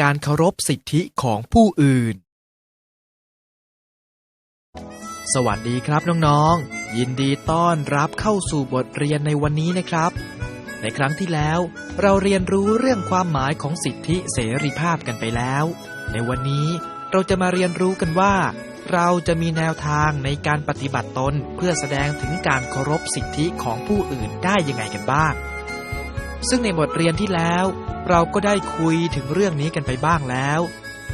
การเคารพสิทธิของผู้อื่น สวัสดีครับน้องๆ ยินดีต้อนรับเข้าสู่บทเรียนในวันนี้นะครับ ในครั้งที่แล้ว เราเรียนรู้เรื่องความหมายของสิทธิเสรีภาพกันไปแล้ว ในวันนี้เราจะมาเรียนรู้กันว่า เราจะมีแนวทางในการปฏิบัติตนเพื่อแสดงถึงการเคารพสิทธิของผู้อื่นได้ยังไงกันบ้าง ซึ่งในบทเรียนที่แล้ว เราก็ได้คุยถึงเรื่องนี้กันไปบ้างแล้ว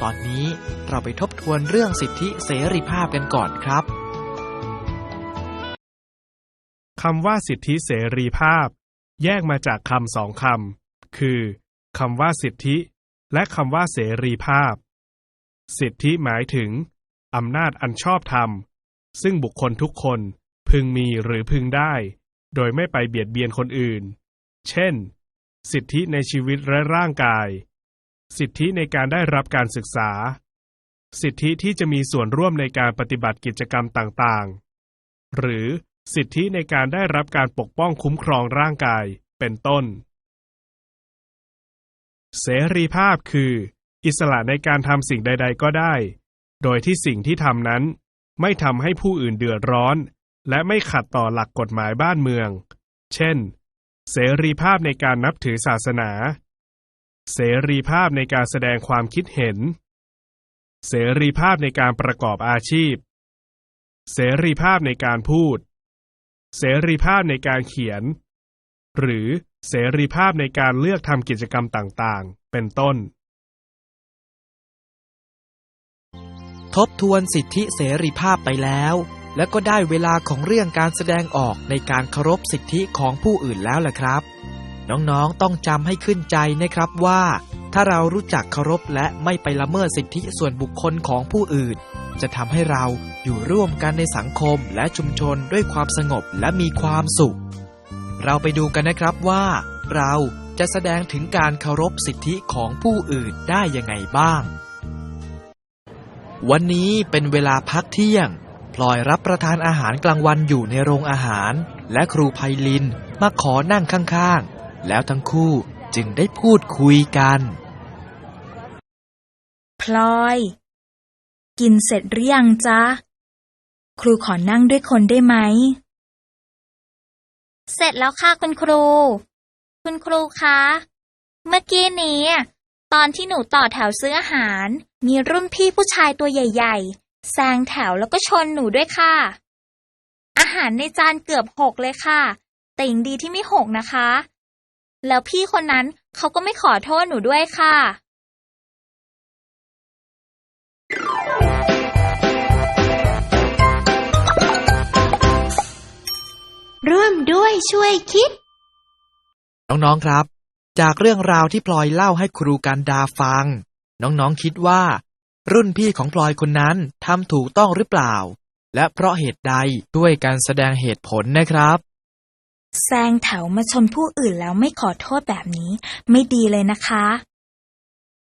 ตอนนี้เราไปทบทวนเรื่องสิทธิเสรีภาพกันก่อนครับคำว่าสิทธิเสรีภาพ แยกมาจากคำสองคำคือคำว่าสิทธิ และคำว่าเสรีภาพ สิทธิหมายถึงอำนาจอันชอบธรรม ซึ่งบุคคลทุกคนพึงมีหรือพึงได้ โดยไม่ไปเบียดเบียนคนอื่น เช่น สิทธิในชีวิตและร่างกาย สิทธิในการได้รับการศึกษา สิทธิที่จะมีส่วนร่วมในการปฏิบัติกิจกรรมต่างๆ หรือสิทธิในการได้รับการปกป้องคุ้มครองร่างกาย เป็นต้น เสรีภาพคือ อิสระในการทำสิ่งใด ๆ ก็ได้ โดยที่สิ่งที่ทำนั้น ไม่ทำให้ผู้อื่นเดือดร้อน และไม่ขัดต่อหลักกฎหมายบ้านเมือง เช่น เสรีภาพในการนับถือศาสนา เสรีภาพในการแสดงความคิดเห็น เสรีภาพในการประกอบอาชีพ เสรีภาพในการพูด เสรีภาพในการเขียน หรือเสรีภาพในการเลือกทำกิจกรรมต่างๆ เป็นต้น ทบทวนสิทธิเสรีภาพไปแล้ว และก็ได้เวลาของเรื่องการแสดงออกในการเคารพสิทธิของผู้อื่นแล้วล่ะครับ น้องๆต้องจำให้ขึ้นใจนะครับว่า ถ้าเรารู้จักเคารพและไม่ไปละเมิดสิทธิส่วนบุคคลของผู้อื่น จะทำให้เราอยู่ร่วมกันในสังคมและชุมชนด้วยความสงบและมีความสุข เราไปดูกันนะครับว่า เราจะแสดงถึงการเคารพสิทธิของผู้อื่นได้ยังไงบ้าง วันนี้เป็นเวลาพักเที่ยง พลอยรับประทานอาหารกลางวันอยู่ในโรงอาหาร และครูไพลินมาขอนั่งข้างๆ แล้วทั้งคู่จึงได้พูดคุยกัน พลอย กินเสร็จหรือยังจ๊ะ ครูขอนั่งด้วยคนได้ไหม เสร็จแล้วค่ะคุณครู คุณครูคะ เมื่อกี้นี้ ตอนที่หนูต่อแถวซื้ออาหาร มีรุ่นพี่ผู้ชายตัวใหญ่ ๆ แซงแถวแล้วก็ชนหนูด้วยค่ะ อาหารในจานเกือบหกเลยค่ะ แต่ยังดีที่ไม่หกนะคะ แล้วพี่คนนั้นเขาก็ไม่ขอโทษหนูด้วยค่ะร่วมด้วยช่วยคิด น้องๆครับ จากเรื่องราวที่พลอยเล่าให้ครูการดาฟัง น้องๆคิดว่า รุ่นพี่ของพลอยคนนั้นทำถูกต้องหรือเปล่า และเพราะเหตุใดด้วยการแสดงเหตุผลนะครับ แซงแถวมาชนผู้อื่นแล้วไม่ขอโทษแบบนี้ ไม่ดีเลยนะคะ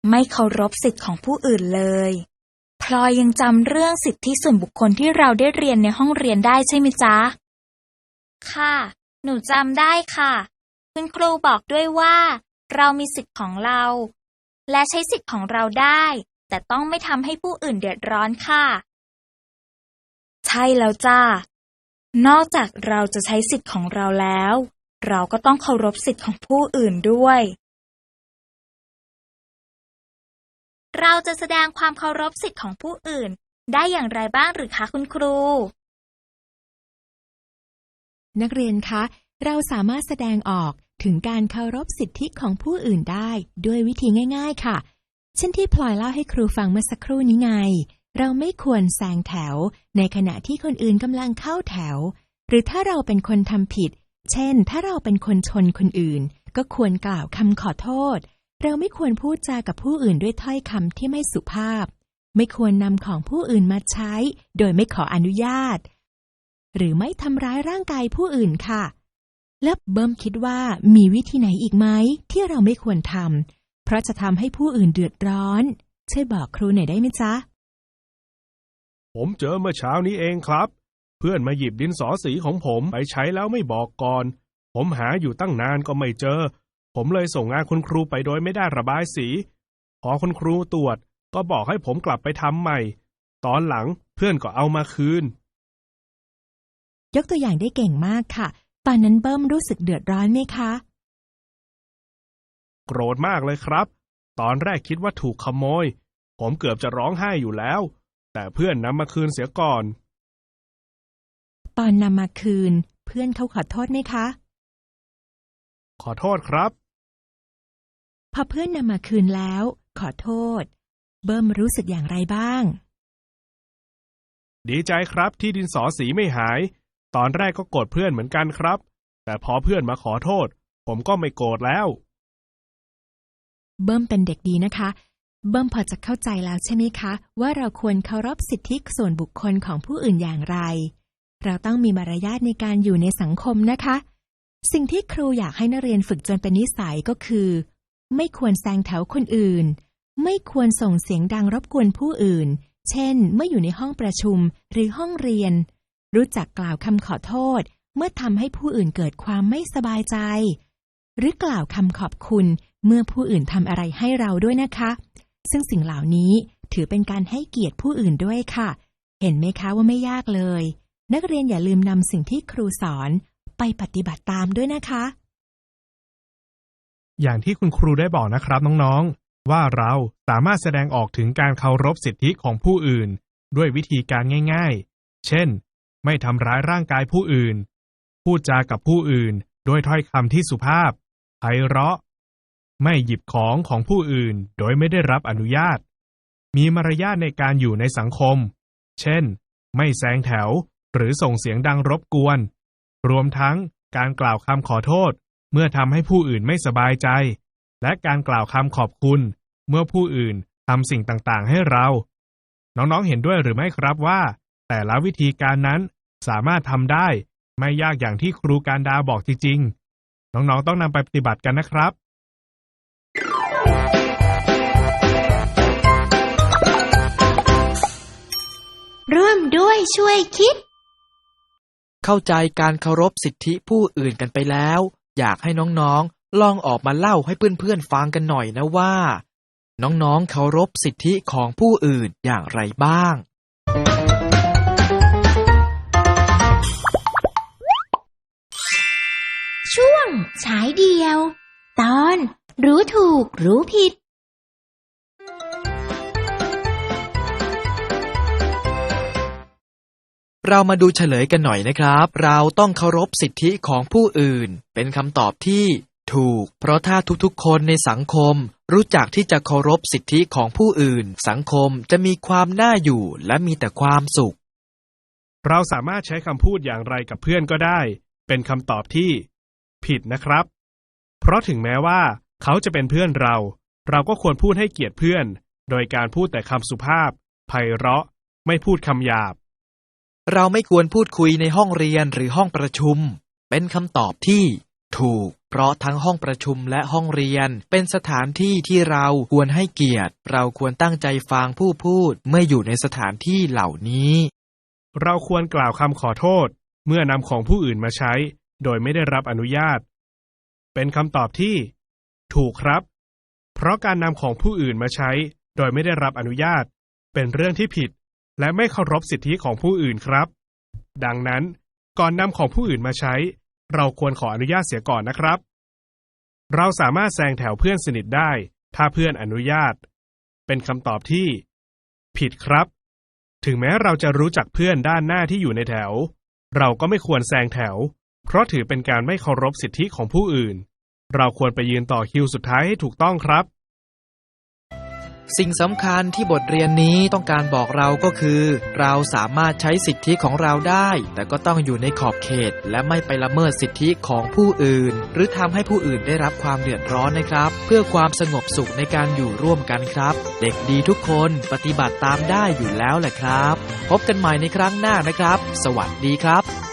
ไม่เคารพสิทธิ์ของผู้อื่นเลยพลอยยังจำเรื่องสิทธิส่วนบุคคลที่เราได้เรียนในห้องเรียนได้ใช่ไหมจ๊ะ ค่ะ หนูจำได้ค่ะ คุณครูบอกด้วยว่า เรามีสิทธิ์ของเรา และใช้สิทธิ์ของเราได้ แต่ต้องไม่ทำให้ผู้อื่นเดือดร้อนค่ะ ใช่แล้วจ้า นอกจากเราจะใช้สิทธิ์ของเราแล้ว เราก็ต้องเคารพสิทธิ์ของผู้อื่นด้วย เราจะแสดงความเคารพสิทธิ์ของผู้อื่น ได้อย่างไรบ้างหรือคะคุณครู นักเรียนคะ เราสามารถแสดงออกถึงการเคารพสิทธิของผู้อื่นได้ ด้วยวิธีง่าย ๆ ค่ะ เช่นที่พลอยเล่าให้ครูฟังเมื่อสักครู่นี้ไง เราไม่ควรแซงแถว ในขณะที่คนอื่นกำลังเข้าแถว หรือถ้าเราเป็นคนทำผิด เช่น ถ้าเราเป็นคนชนคนอื่น ก็ควรกล่าวคำขอโทษ เราไม่ควรพูดจากับผู้อื่นด้วยถ้อยคำที่ไม่สุภาพ ไม่ควรนำของผู้อื่นมาใช้ โดยไม่ขออนุญาต หรือไม่ทำร้ายร่างกายผู้อื่นค่ะและเบิ้มคิดว่ามีวิธีไหนอีกไหมที่เราไม่ควรทำ เพราะจะทำให้ผู้อื่นเดือดร้อน ช่วยบอกครูหน่อยได้ไหมจ๊ะ ผมเจอเมื่อเช้านี้เองครับ เพื่อนมาหยิบดินสอสีของผมไปใช้แล้วไม่บอกก่อน ผมหาอยู่ตั้งนานก็ไม่เจอ ผมเลยส่งงานคุณครูไปโดยไม่ได้ระบายสีพพอคุณครูตรวจ ก็บอกให้ผมกลับไปทำใหม่ ตอนหลังเพื่อนก็เอามาคืน ยกตัวอย่างได้เก่งมากค่ะ ตอนนั้นเบิ้มรู้สึกเดือดร้อนไหมคะ โกรธมากเลยครับ ตอนแรกคิดว่าถูกขโมย ผมเกือบจะร้องไห้อยู่แล้ว แต่เพื่อนนำมาคืนเสียก่อน ตอนนำมาคืน เพื่อนเขาขอโทษไหมคะ ขอโทษครับ พอเพื่อนนำมาคืนแล้ว ขอโทษ เบิ้มรู้สึกอย่างไรบ้าง ดีใจครับที่ดินสอสีไม่หาย ตอนแรกก็โกรธเพื่อนเหมือนกันครับ แต่พอเพื่อนมาขอโทษ ผมก็ไม่โกรธแล้ว เบิ้มเป็นเด็กดีนะคะ เบิ้มพอจะเข้าใจแล้วใช่ไหมคะ ว่าเราควรเคารพสิทธิส่วนบุคคลของผู้อื่นอย่างไร เราต้องมีมารยาทในการอยู่ในสังคมนะคะ สิ่งที่ครูอยากให้นักเรียนฝึกจนเป็นนิสัยก็คือ ไม่ควรแซงแถวคนอื่น ไม่ควรส่งเสียงดังรบกวนผู้อื่น เช่น เมื่ออยู่ในห้องประชุมหรือห้องเรียน รู้จักกล่าวคำขอโทษ เมื่อทำให้ผู้อื่นเกิดความไม่สบายใจหรือกล่าวคำขอบคุณ เมื่อผู้อื่นทำอะไรให้เราด้วยนะคะ ซึ่งสิ่งเหล่านี้ถือเป็นการให้เกียรติผู้อื่นด้วยค่ะ เห็นไหมคะว่าไม่ยากเลย นักเรียนอย่าลืมนำสิ่งที่ครูสอนไปปฏิบัติตามด้วยนะคะ อย่างที่คุณครูได้บอกนะครับน้องๆ ว่าเราสามารถแสดงออกถึงการเคารพสิทธิของผู้อื่น ด้วยวิธีการง่าย ๆ เช่น ไม่ทำร้ายร่างกายผู้อื่น พูดจากับผู้อื่น ด้วยถ้อยคำที่สุภาพไพเราะ ไม่หยิบของของผู้อื่นโดยไม่ได้รับอนุญาต มีมารยาทในการอยู่ในสังคม เช่น ไม่แซงแถวหรือส่งเสียงดังรบกวน รวมทั้งการกล่าวคำขอโทษ เมื่อทำให้ผู้อื่นไม่สบายใจ และการกล่าวคำขอบคุณ เมื่อผู้อื่นทำสิ่งต่างๆ ให้เรา น้องๆเห็นด้วยหรือไม่ครับว่า แต่ละวิธีการนั้นสามารถทำได้ ไม่ยากอย่างที่ครูการดาบอกจริงๆ น้องๆต้องนำไปปฏิบัติกันนะครับ ร่วมด้วยช่วยคิด เข้าใจการเคารพสิทธิผู้อื่นกันไปแล้ว อยากให้น้องๆ ลองออกมาเล่าให้เพื่อนๆฟังกันหน่อยนะว่า น้องๆ เคารพสิทธิของผู้อื่นอย่างไรบ้าง ช่วงฉายเดียว ตอนรู้ถูกรู้ผิด เรามาดูเฉลยกันหน่อยนะครับ เราต้องเคารพสิทธิของผู้อื่น เป็นคำตอบที่ถูก เพราะถ้าทุกๆ คนในสังคม รู้จักที่จะเคารพสิทธิของผู้อื่น สังคมจะมีความน่าอยู่และมีแต่ความสุข เราสามารถใช้คำพูดอย่างไรกับเพื่อนก็ได้ เป็นคำตอบที่ ผิดนะครับ เพราะถึงแม้ว่า เขาจะเป็นเพื่อนเรา เราก็ควรพูดให้เกียรติเพื่อน โดยการพูดแต่คำสุภาพไพเราะ ไม่พูดคำหยาบ เราไม่ควรพูดคุยในห้องเรียนหรือห้องประชุม เป็นคำตอบที่ถูก เพราะทั้งห้องประชุมและห้องเรียน เป็นสถานที่ที่เราควรให้เกียรติ เราควรตั้งใจฟังผู้พูดเมื่ออยู่ในสถานที่เหล่านี้ เราควรกล่าวคำขอโทษ เมื่อนำของผู้อื่นมาใช้ โดยไม่ได้รับอนุญาต เป็นคำตอบที่ ถูกครับ เพราะการนำของผู้อื่นมาใช้ โดยไม่ได้รับอนุญาต เป็นเรื่องที่ผิด และไม่เคารพสิทธิของผู้อื่นครับ ดังนั้น ก่อนนำของผู้อื่นมาใช้ เราควรขออนุญาตเสียก่อนนะครับ เราสามารถแซงแถวเพื่อนสนิทได้ ถ้าเพื่อนอนุญาต เป็นคำตอบที่ ผิดครับ ถึงแม้เราจะรู้จักเพื่อนด้านหน้าที่อยู่ในแถว เราก็ไม่ควรแซงแถว เพราะถือเป็นการไม่เคารพสิทธิของผู้อื่น เราควรไปยืนต่อคิวสุดท้ายให้ถูกต้องครับ สิ่งสำคัญที่บทเรียนนี้ต้องการบอกเราก็คือ เราสามารถใช้สิทธิของเราได้ แต่ก็ต้องอยู่ในขอบเขต และไม่ไปละเมิดสิทธิของผู้อื่น หรือทำให้ผู้อื่นได้รับความเดือดร้อนนะครับ เพื่อความสงบสุขในการอยู่ร่วมกันครับ เด็กดีทุกคนปฏิบัติตามได้อยู่แล้วแหละครับ พบกันใหม่ในครั้งหน้านะครับ สวัสดีครับ